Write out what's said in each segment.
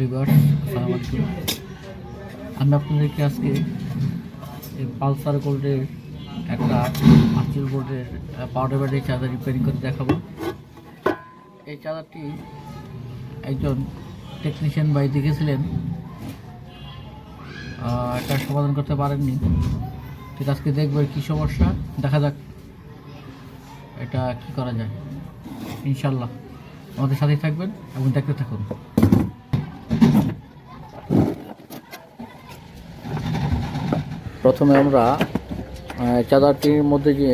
Livers আসসালামু আলাইকুম। আমি আপনাদেরকে আজকে পালসার গোল্ডের একটা আর্চিল বোর্ডের পাউডার ব্যাটারি চার্জার রিপেয়ারিং করে দেখাবো। এই চার্জারটি একজন টেকনিশিয়ান ভাই দেখেছিলেন। এটা সমাধান করতে পারেননি। ঠিক আজকে দেখব কী সমস্যা। দেখা যাক এটা কি করা যায়। ইনশাল্লাহ আমাদের সাথেই থাকবেন এবং দেখতে থাকুন। প্রথমে আমরা চাদরটির মধ্যে যে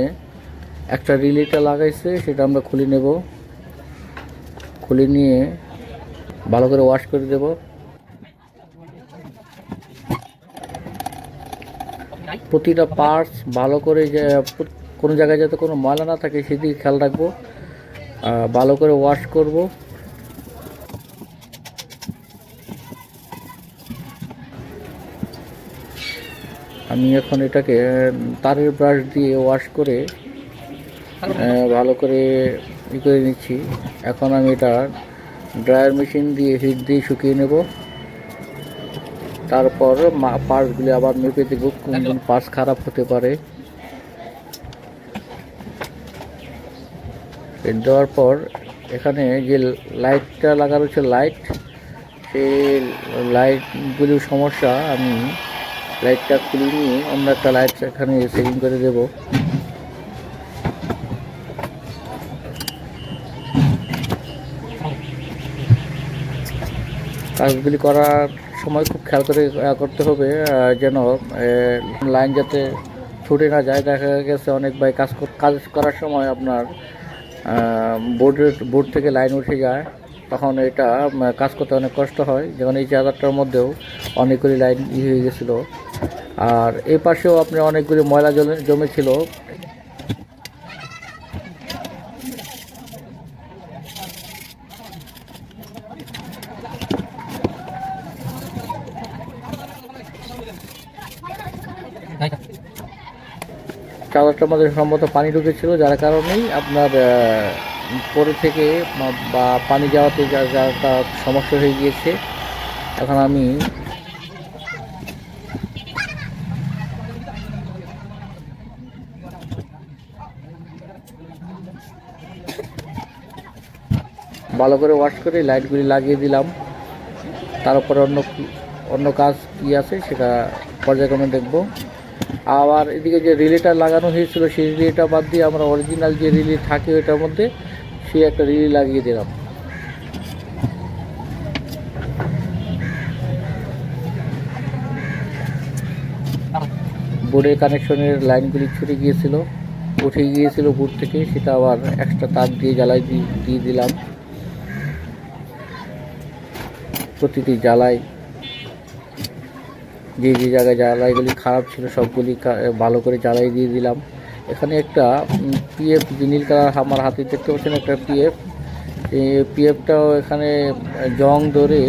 একটা রিলেটা লাগাইছে, সেটা আমরা খুলে নেব। খুলে নিয়ে ভালো করে ওয়াশ করে দেব। প্রতিটা পার্টস ভালো করে যে, কোনো জায়গায় যাতে কোনো ময়লা না থাকে, সেদিকে খেয়াল রাখব। ভালো করে ওয়াশ করব। আমি এখন এটাকে তারের ব্রাশ দিয়ে ওয়াশ করে ভালো করে ই করে নিচ্ছি। এখন আমি এটা ড্রায়ার মেশিন দিয়ে হিট দিয়ে শুকিয়ে নেব। তারপর পার্টসগুলি আবার মেপে দেব কোন কোন পার্টস খারাপ হতে পারে। দেওয়ার পর এখানে যে লাইটটা লাগানো হচ্ছে লাইট সেই লাইটগুলির সমস্যা আমি লাইটটা খুলে নিয়ে অন্য একটা লাইট এখানে সেটিং করে দেব। কাজগুলি করার সময় খুব খেয়াল করে করতে হবে যেন লাইন যাতে ছুটে না যায়। দেখা গেছে অনেক ভাই কাজ কাজ করার সময় আপনার বোর্ডের বোর্ড থেকে লাইন উঠে যায়। তখন এটা কাজ করতে অনেক কষ্ট হয়। যেমন এই চার্জারটার মধ্যেও অনেকগুলি লাইন হয়ে গেছিল। আর এই পাশেও আপনার অনেকগুলি ময়লা জমে জমেছিল। চাদরটার মধ্যে সম্ভবত পানি ঢুকেছিল, যার কারণেই আপনার পরে থেকে বা পানি যাওয়াতে যা যা সমস্যা হয়ে গিয়েছে। এখন আমি ভালো করে ওয়াশ করে লাইটগুলি লাগিয়ে দিলাম। তার উপরে অন্য অন্য কাজ কি আছে সেটা পর্যায়ক্রমে দেখব। আবার এদিকে যে রিলেটা লাগানো হয়েছিল, সেই রিলেটা বাদ দিয়ে আমরা অরিজিনাল যে রিলে থাকে ওটার মধ্যে সেই একটা রিলে লাগিয়ে দিলাম। বোর্ডের কানেকশনের লাইনগুলি ছুটে গিয়েছিল। উঠে গিয়েছিল বোর্ড থেকে, সেটা আবার এক্সট্রা তার দিয়ে, জ্বালাই দিয়ে দিলাম। প্রতিটি জ্বালাই, যে যে জায়গায় জ্বালাইগুলি খারাপ ছিল, সবগুলি ভালো করে জ্বালাই দিয়ে দিলাম। এখানে একটা পিএফ নীল কালার আমার হাতে দেখতে পাচ্ছেন একটা পিএফ পিএফটাও এখানে জং ধরে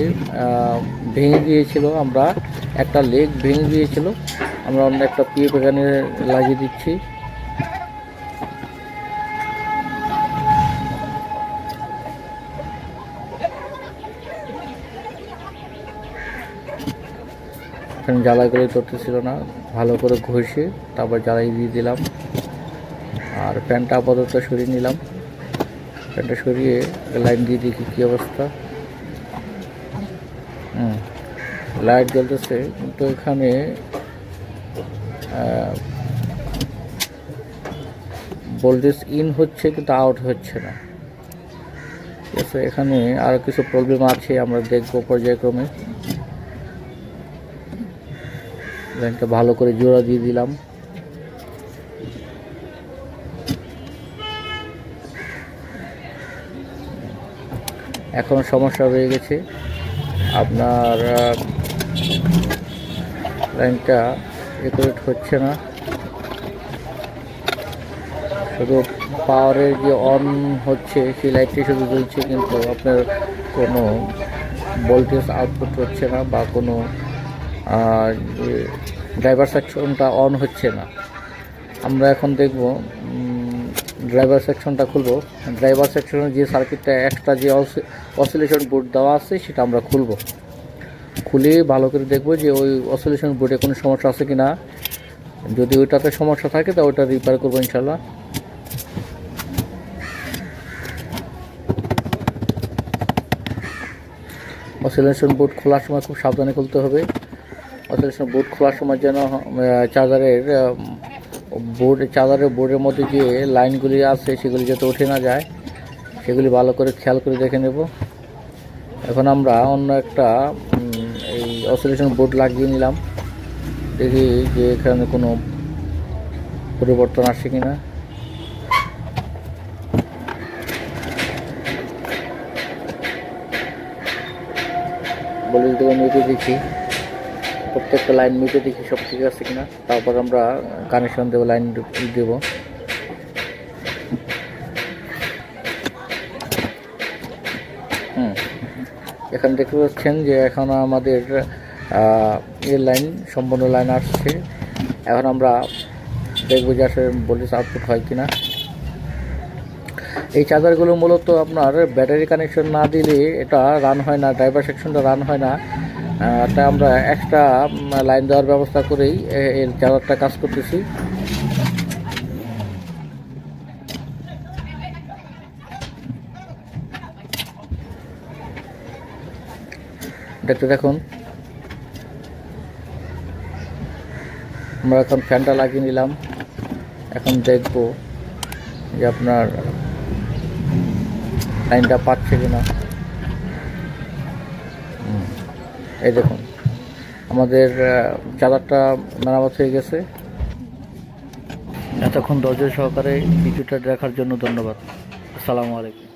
ভেঙে গিয়েছিল আমরা। একটা লেগ ভেঙে গিয়েছিল আমরা অন্য একটা পিএফ এখানে লাগিয়ে দিচ্ছি। এখানে জ্বালাই করে ধরতেছিল না। ভালো করে ঘষে তারপর জ্বালাই দিয়ে দিলাম। আর প্যান্টটা আপাতত সরিয়ে নিলাম। প্যান্টটা সরিয়ে লাইন দিয়ে দেখি কী অবস্থা। হুম, লাইট জ্বলতেছে। কিন্তু এখানে ভোল্টেজ ইন হচ্ছে কিন্তু আউট হচ্ছে না। ঠিক আছে, এখানে আরও কিছু প্রবলেম আছে, আমরা দেখব পর্যায়ক্রমে। লাইনটা ভালো করে জোড়া দিয়ে দিলাম। এখন সমস্যা হয়ে গেছে। আপনার লাইনটা রেকর্ড হচ্ছে না। শুধু পাওয়ারের যে অন হচ্ছে, সেই লাইটটি শুধু জ্বলছে, কিন্তু আপনার কোনো ভোল্টেজ আউটপুট হচ্ছে না বা কোনো ড্রাইভার সেকশনটা অন হচ্ছে না। আমরা এখন দেখব ড্রাইভার সেকশনটা খুলবো। ড্রাইভার সেকশনের যে সার্কিটটা একটা যে অসিলেশন বোর্ড দেওয়া আছে, সেটা আমরা খুলবো। খুলে ভালো করে দেখব যে ওই অসোলেশন বোর্ডে কোনো সমস্যা আছে কি না যদি ওইটাতে সমস্যা থাকে, তা ওটা রিপেয়ার করব ইনশাল্লাহ অসিলেশন বোর্ড খোলার সময় খুব সাবধানে খুলতে হবে। অসিলেশন বোর্ড খোলার সময় যেন চার্জারের বোর্ড চার্জারের বোর্ডের মধ্যে যে লাইনগুলি আছে সেগুলি যাতে উঠে না যায়, সেগুলি ভালো করে খেয়াল করে দেখে নেব। এখন আমরা অন্য একটা এই অসিলেশন বোর্ড লাগিয়ে নিলাম। দেখি যে এখানে কোনো পরিবর্তন আসছে কিনা। বলে দিতে দেখি। প্রত্যেকটা লাইন মিটে দেখি সব ঠিক আছে কিনা, তারপর আমরা কানেকশন দেবো লাইন দেবো। এখানে দেখতে পাচ্ছেন যে এখন আমাদের এর লাইন, সম্পূর্ণ লাইন আসছে। এখন আমরা দেখব যে আসলে ভোল্টেজ আউটপুট হয় কি না এই চার্জারগুলো মূলত আপনার ব্যাটারি কানেকশন না দিলে এটা রান হয় না ড্রাইভার সেকশনটা রান হয় না। তাই আমরা এক্সট্রা লাইন দেওয়ার ব্যবস্থা করেই এর চার্জারটা কাজ করতেছি। দেখতে দেখুন। আমরা এখন ফ্যানটা লাগিয়ে নিলাম। এখন দেখব যে আপনার লাইনটা পাচ্ছে কিনা। এই দেখুন। আমাদের চালারটা মেরামত হয়ে গেছে। এতক্ষণ ধৈর্য সহকারে ভিডিওটা দেখার জন্য ধন্যবাদ। আসসালামু আলাইকুম।